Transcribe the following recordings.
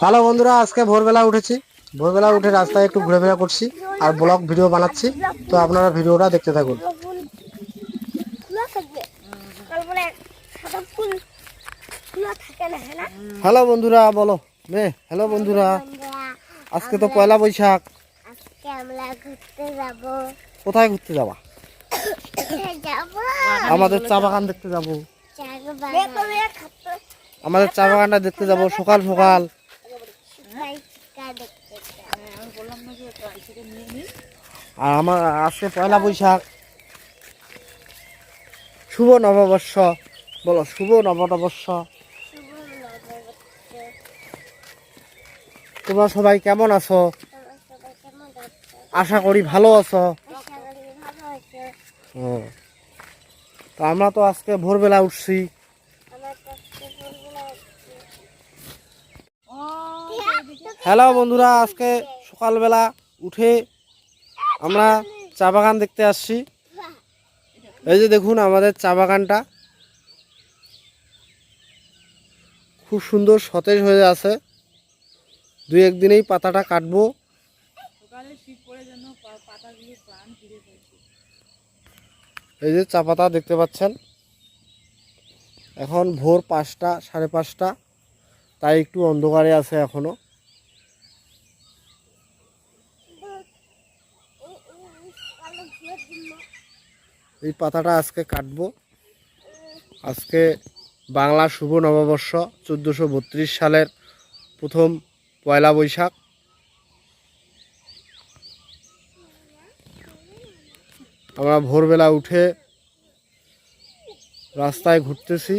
Hello বন্ধুরা আজকে ভোরবেলা উঠেছি। ভোরবেলা উঠে রাস্তায় একটু ঘুরেফেরা করছি আর ব্লগ ভিডিও বানাচ্ছি। তো আপনারা ভিডিওটা দেখতে থাকুন। হ্যাঁ হ্যালো বন্ধুরা বলো। মে হ্যালো বন্ধুরা। আজকে তো পয়লা বৈশাখ। কোথায় ঘুরতে যাবা? আমাদের চা বাগান দেখতে যাব। আমাদের চা বাগানটা দেখতে যাব, সকাল সকাল। আর আমার আজকে পয়লা বৈশাখ। শুভ নববর্ষ। বলো, শুভ নববর্ষ। তোমরা সবাই কেমন আছো? আশা করি ভালো আছো। তো আমরা তো আজকে ভোরবেলা উঠছি। হ্যালো বন্ধুরা, আজকে সকালবেলা উঠে আমরা চা বাগান দেখতে আসছি। এই যে দেখুন আমাদের চা বাগানটা। খুব সুন্দর সতেজ হয়ে আছে। দুই একদিনেই পাতাটা কাটবো। এই যে চা পাতা দেখতে পাচ্ছেন। এখন ভোর পাঁচটা, সাড়ে পাঁচটা। তাই একটু অন্ধকারে আছে এখনও। এই পাতাটা আজকে কাটবো। আজকে বাংলা শুভ নববর্ষ, চোদ্দোশো সালের প্রথম পয়লা বৈশাখ। আমরা ভোরবেলা উঠে রাস্তায় ঘুরতেছি।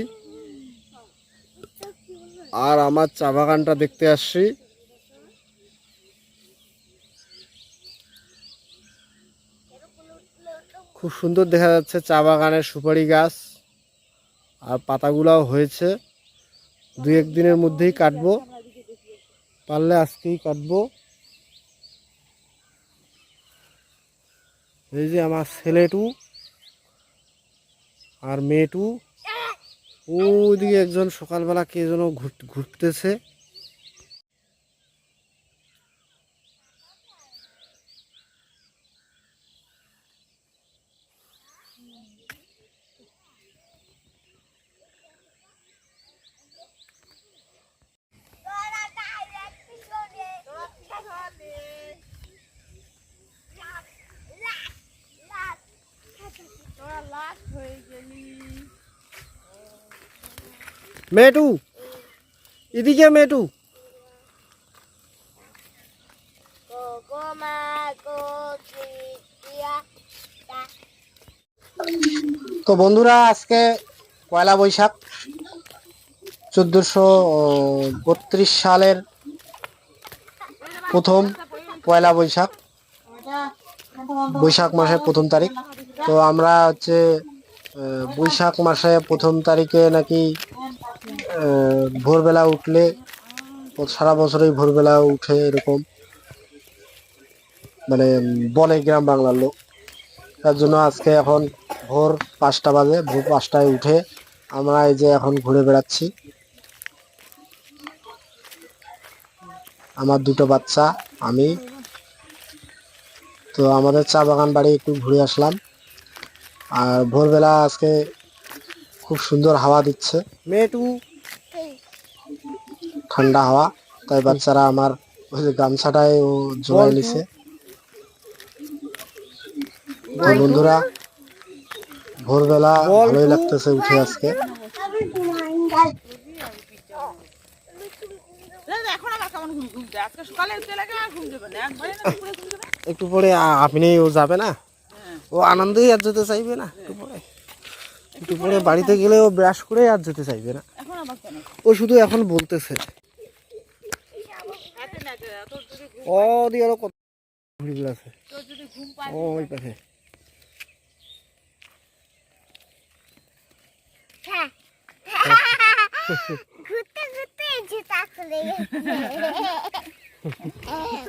আর আমার চা বাগানটা দেখতে আসছি। খুব সুন্দর দেখা যাচ্ছে, চা বাগানের সুপারি গাছ আর পাতাগুলাও হয়েছে। দু এক দিনের মধ্যেই কাটবো। পারলে আজকেই কাটবো। এই যে আমার ছেলেটু আর মেয়েটু। ওইদিকে একজন সকালবেলা কে যেন ঘুর- ঘুরতেছে। মেয়েটু এদিকে মেটু তো বন্ধুরা, আজকে পয়লা বৈশাখ, চোদ্দোশো বত্রিশ সালের প্রথম পয়লা বৈশাখ বৈশাখ মাসের প্রথম তারিখ। তো আমরা হচ্ছে বৈশাখ মাসে প্রথম তারিখে নাকি ভোরবেলা উঠলে, সারা বছরই ভোরবেলা উঠে এরকম মানে বলে গ্রাম বাংলার লোক। তার জন্য আজকে এখন ভোর পাঁচটা বাজে, ভোর পাঁচটায় উঠে আমরা এই যে এখন ঘুরে বেড়াচ্ছি। আমার দুটো বাচ্চা, আমি। তো আমাদের চা বাগান বাড়ি একটু ঘুরে আসলাম। আর ভোরবেলা আজকে খুব সুন্দর হাওয়া দিচ্ছে। মেটু ঠান্ডা হাওয়া, তাই বাচ্চারা আমার ওই যে গামছাটায় ও জোগাই নিছে। তো বন্ধুরা, ভোরবেলা ভালোই লাগতেছে উঠে আজকে। একটু পরে আপনি ও যাবে না? ও আনন্দেই আর যেতে চাইবে না, একটু পরে। একটু পরে বাড়িতে গেলে ও ব্রাশ করে আর যেতে চাইবে না। ও শুধু এখন বলতেছে। ও দি আরও কত ঘুম পায় ও ওই পাশে। ঘুরতে ঘুরতে যে তাকলে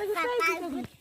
পাপা ঘুরতে